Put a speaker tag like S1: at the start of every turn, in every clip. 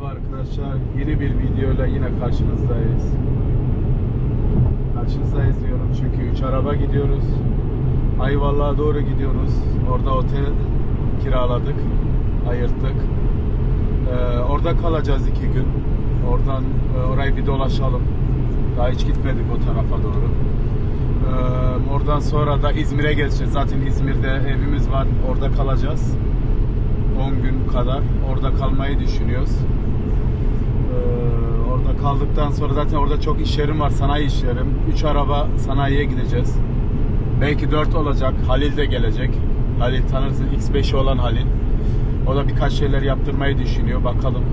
S1: Merhaba arkadaşlar. Yeni bir videoyla yine karşınızdayız. Karşınızdayız diyorum çünkü 3 araba gidiyoruz. Ayvalık'a doğru gidiyoruz. Orada otel kiraladık. Ayırttık. Ee, orada kalacağız iki gün. Oradan e, orayı bir dolaşalım. Daha hiç gitmedik o tarafa doğru. Ee, oradan sonra da İzmir'e geçeceğiz. Zaten İzmir'de evimiz var. Orada kalacağız. 10 gün kadar orada kalmayı düşünüyoruz. Ee, orada kaldıktan sonra zaten orada çok iş yerim var, sanayi iş yerim. 3 araba sanayiye gideceğiz. Belki 4 olacak. Halil de gelecek. Halil tanırsın X5'i olan Halil. O da birkaç şeyler yaptırmayı düşünüyor. Bakalım.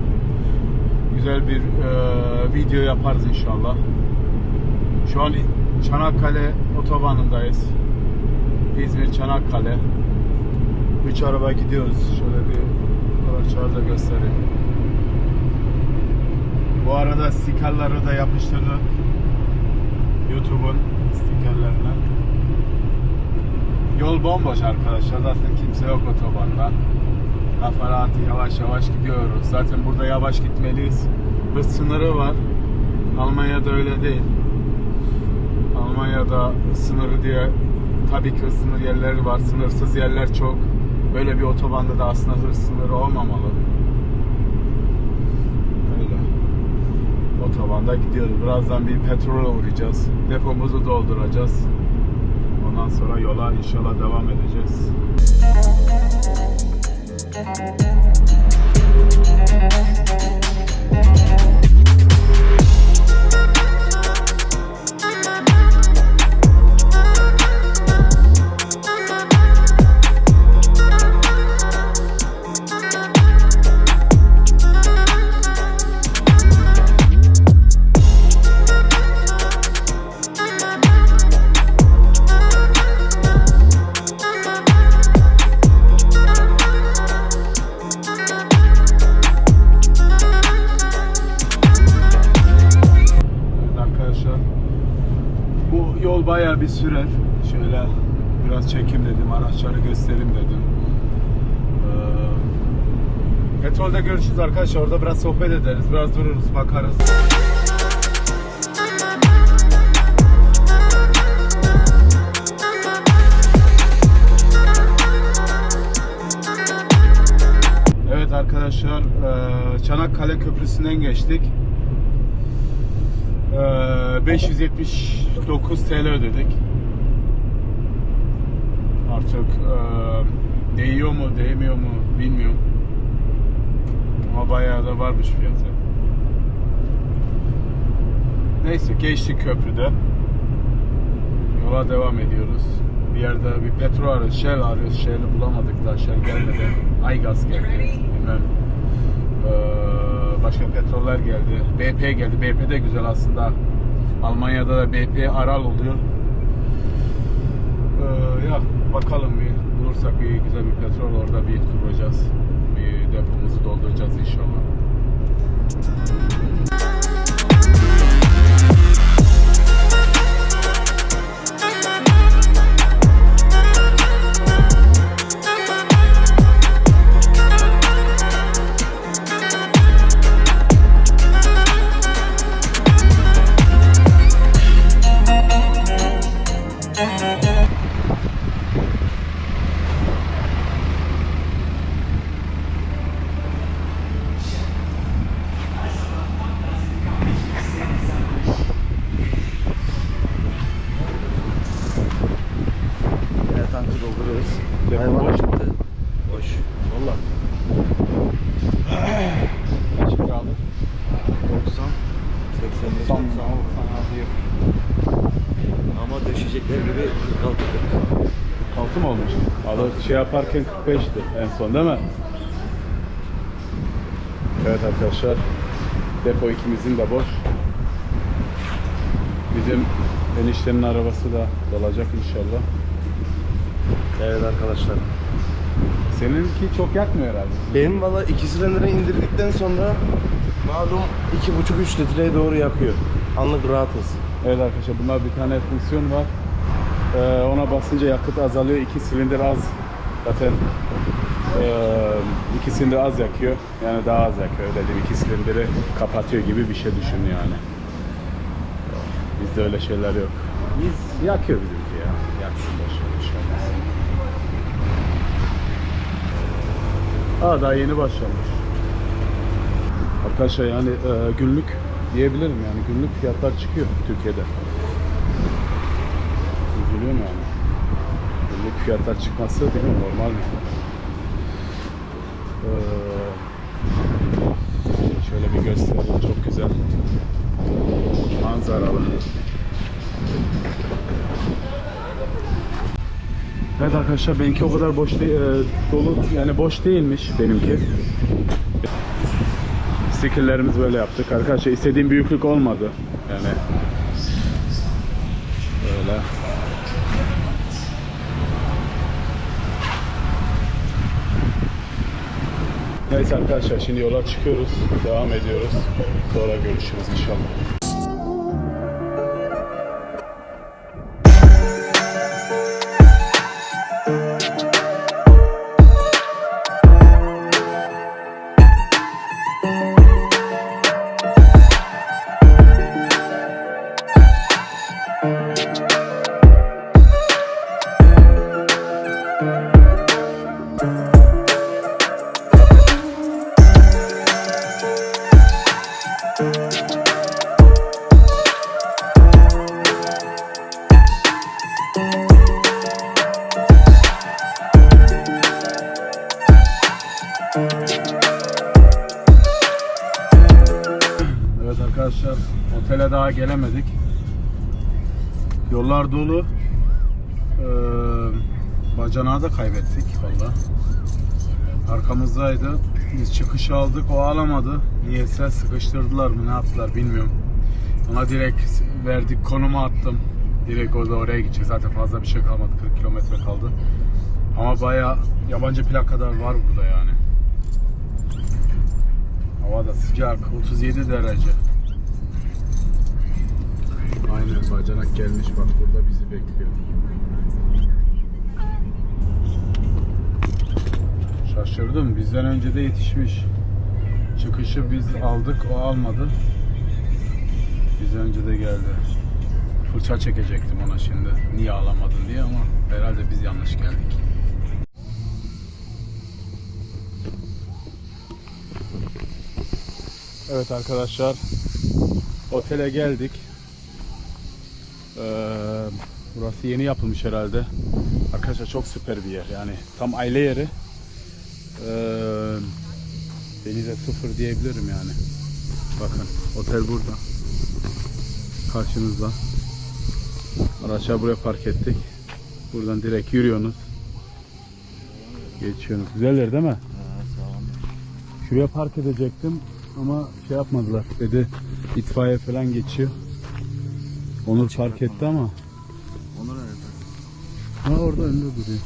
S1: Güzel bir e, video yaparız inşallah. Şu an Çanakkale otobanındayız. İzmir Çanakkale. Üç araba gidiyoruz. Şöyle bir araçları da göstereyim. Bu arada stikerleri de yapıştırdık. YouTube'un stikerlerine. Yol bomboş arkadaşlar. Zaten kimse yok otobanda. Kafa rahatı yavaş yavaş gidiyoruz. Zaten burada yavaş gitmeliyiz. Hız sınırı var. Almanya'da öyle değil. Almanya'da sınırı diye tabii ki sınır yerleri var. Sınırsız yerler çok. Böyle bir otobanda da aslında hız sınırı olmamalı. Öyle. Otobanda gidiyoruz. Birazdan bir petrole uğrayacağız. Depomuzu dolduracağız. Ondan sonra yola inşallah devam edeceğiz. Evet sürer. Şöyle biraz çekim dedim, araçları göstereyim dedim. Ee, petrolde görüşürüz arkadaşlar. Orada biraz sohbet ederiz, biraz dururuz, bakarız. Evet arkadaşlar, eee, Çanakkale Köprüsü'nden geçtik. Eee, 579 TL ödedik. Artık eee, değiyor mu, değmiyor mu bilmiyorum. Ama bayağı da varmış fiyatı. Neyse geçtik köprüde. Yola devam ediyoruz. Bir yerde bir petrol arıyoruz, Shell arıyoruz. Shell'i bulamadık daha Shell gelmedi. Aygaz geldi. Bilmem. Ee, başka petroller geldi. BP geldi. BP de güzel aslında. Almanya'da da BP Aral oluyor. Ee, ya bakalım bir bulursak bir güzel bir petrol orada bir kuracağız. Bir depomuzu dolduracağız inşallah. Valla şey yaparken 45'ti en son değil mi? Evet arkadaşlar. Depo ikimizin de boş. Bizim eniştemin arabası da dolacak inşallah.
S2: Evet arkadaşlar.
S1: Seninki çok yakmıyor herhalde.
S2: Benim valla iki silindiri indirdikten sonra malum 2,5-3 litreye doğru yakıyor. Anlık rahatız.
S1: Evet arkadaşlar bunlar bir tane fonksiyon var. Ee, ona basınca yakıt azalıyor. İki silindir az. Zaten Ee, ikisini de az yakıyor. Yani daha az yakıyor. Diyeyim. İki silindiri kapatıyor gibi bir şey düşün yani. Bizde öyle şeyler yok. Biz yakıyor bizimki ya. Yaksın boş ver, bir şey olmaz. Daha yeni başlamış. Arkadaşlar yani e, günlük diyebilirim yani günlük fiyatlar çıkıyor Türkiye'de. Üzülüyorum yani. Günlük fiyatlar çıkması değil mi normal bir şey. Ee, şöyle bir göstereyim çok güzel. Manzaralı. Evet arkadaşlar benimki o kadar boş değil, e, dolu yani boş değilmiş benimki. Stickerlerimizi böyle yaptık. Arkadaşlar istediğim büyüklük olmadı. Yani böyle. Neyse arkadaşlar şimdi yola çıkıyoruz. Devam ediyoruz. Sonra görüşürüz inşallah. Yollar dolu. Ee, bacanağı da kaybettik valla. Arkamızdaydı. Biz çıkışı aldık. O alamadı. Niyeyse sıkıştırdılar mı ne yaptılar bilmiyorum. Ona direkt verdik konumu attım. Direkt orada oraya gidecek. Zaten fazla bir şey kalmadı. 40 kilometre kaldı. Ama baya yabancı plak kadar var burada yani. Hava da sıcak. 37 derece. Bacanak gelmiş bak burada bizi bekliyor. Şaşırdım. Bizden önce de yetişmiş. Çıkışı biz aldık, o almadı. Bizden önce de geldi. Fırça çekecektim ona şimdi. Niye alamadın diye ama herhalde biz yanlış geldik. Evet arkadaşlar. Otele geldik. Ee, burası yeni yapılmış herhalde. Arkadaşlar çok süper bir yer. Yani tam aile yeri. Ee, denize sıfır diyebilirim yani. Bakın otel burada. Karşınızda. Araçları buraya park ettik. Buradan direkt yürüyorsunuz. Geçiyorsunuz. Güzel yer değil mi? Şuraya park edecektim ama şey yapmadılar. Dedi itfaiye falan geçiyor. Onur park etti ama.
S2: Onur nerede?
S1: Ha orada önde duruyor.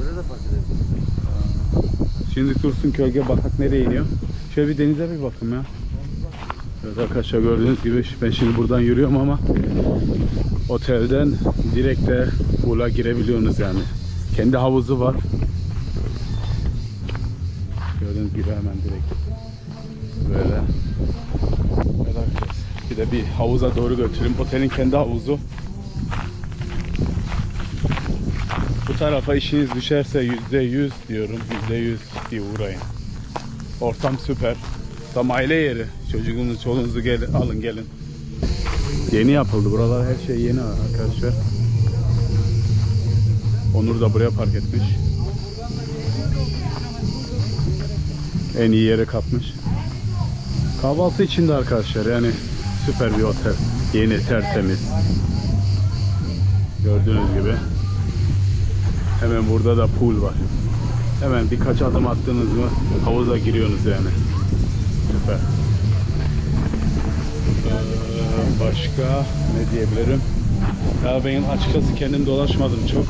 S2: Böyle de fark edebiliriz.
S1: Şimdi dursun kölge bakak nereye iniyor. Şöyle bir denize bir bakın ya. Evet arkadaşlar gördüğünüz gibi ben şimdi buradan yürüyorum ama otelden direkt de pool'a girebiliyorsunuz yani. Kendi havuzu var. Gördüğünüz gibi hemen direkt böyle. Arkadaşlar bir havuza doğru götüreyim. Otelin kendi havuzu. Bu tarafa işiniz düşerse yüzde yüz diyorum. Yüzde yüz diye uğrayın. Ortam süper. Tam aile yeri. Çocuğunuzu, çoluğunuzu gelin, alın gelin. Yeni yapıldı. Buralar her şey yeni arkadaşlar. Onur da buraya park etmiş. En iyi yere kapmış. Kahvaltı için de arkadaşlar yani süper bir otel. Yeni tertemiz. Gördüğünüz gibi. Hemen burada da pool var. Hemen birkaç adım attınız mı havuza giriyorsunuz yani. Süper. Ee, başka ne diyebilirim? Ya ben açıkçası kendim dolaşmadım çok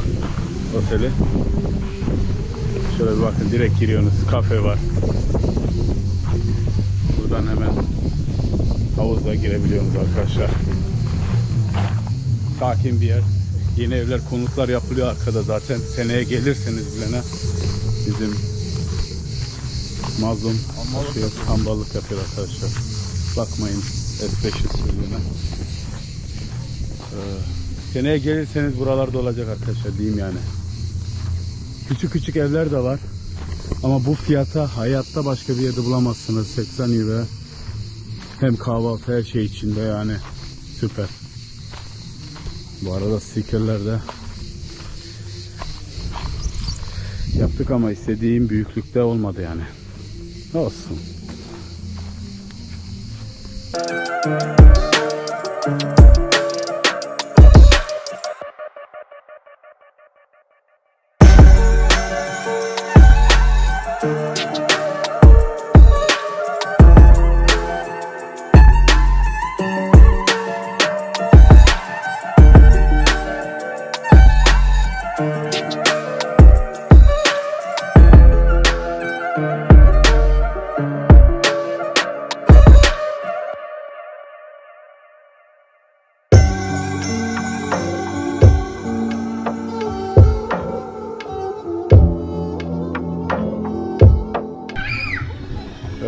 S1: oteli. Şöyle bir bakın direkt giriyorsunuz. Kafe var. Buradan hemen havuza girebiliyorsunuz arkadaşlar. Sakin bir yer. Yeni evler, konutlar yapılıyor arkada zaten. Seneye gelirseniz bilene Bizim mazlum yapıyor, hamballık yapıyor arkadaşlar. Bakmayın S500 sürüğüne. Ee, seneye gelirseniz buralarda olacak arkadaşlar diyeyim yani. Küçük küçük evler de var. Ama bu fiyata hayatta başka bir yerde bulamazsınız. 80 euro. Hem kahvaltı her şey içinde yani. Süper. Bu arada stikerler de yaptık ama istediğim büyüklükte olmadı yani. Olsun.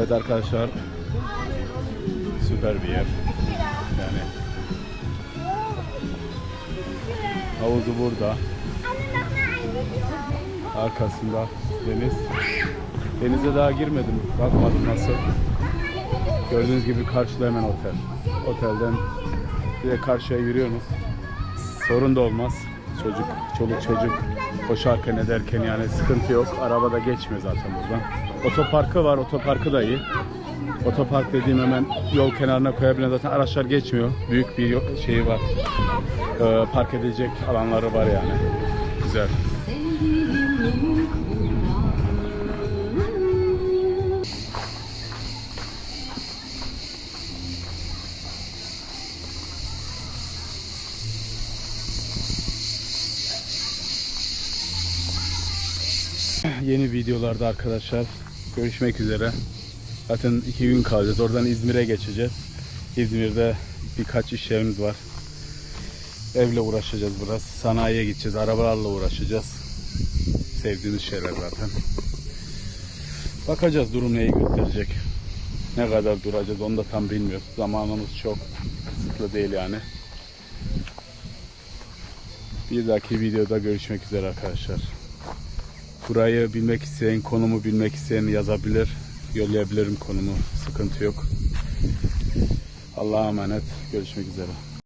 S1: Evet arkadaşlar. Süper bir yer. Yani havuzu burada. Arkasında deniz. Denize daha girmedim. Bakmadım nasıl. Gördüğünüz gibi karşıda hemen otel. Otelden bir de karşıya yürüyorsunuz. Sorun da olmaz. Çocuk, çoluk çocuk koşarken ederken yani sıkıntı yok. Arabada geçmiyor zaten buradan. Otoparkı var. Otoparkı da iyi. Otopark dediğim hemen yol kenarına koyabilen zaten araçlar geçmiyor. Büyük bir şeyi var. Ee, park edecek alanları var yani. Güzel. Yeni videolarda arkadaşlar görüşmek üzere. Zaten iki gün kalacağız. Oradan İzmir'e geçeceğiz. İzmir'de birkaç iş yerimiz var. Evle uğraşacağız biraz. Sanayiye gideceğiz. Arabalarla uğraşacağız. Sevdiğimiz şeyler zaten. Bakacağız durum neyi gösterecek. Ne kadar duracağız onu da tam bilmiyoruz. Zamanımız çok kısıtlı değil yani. Bir dahaki videoda görüşmek üzere arkadaşlar. Burayı bilmek isteyen, konumu bilmek isteyen yazabilir. Yollayabilirim konumu. Sıkıntı yok. Allah'a emanet. Görüşmek üzere.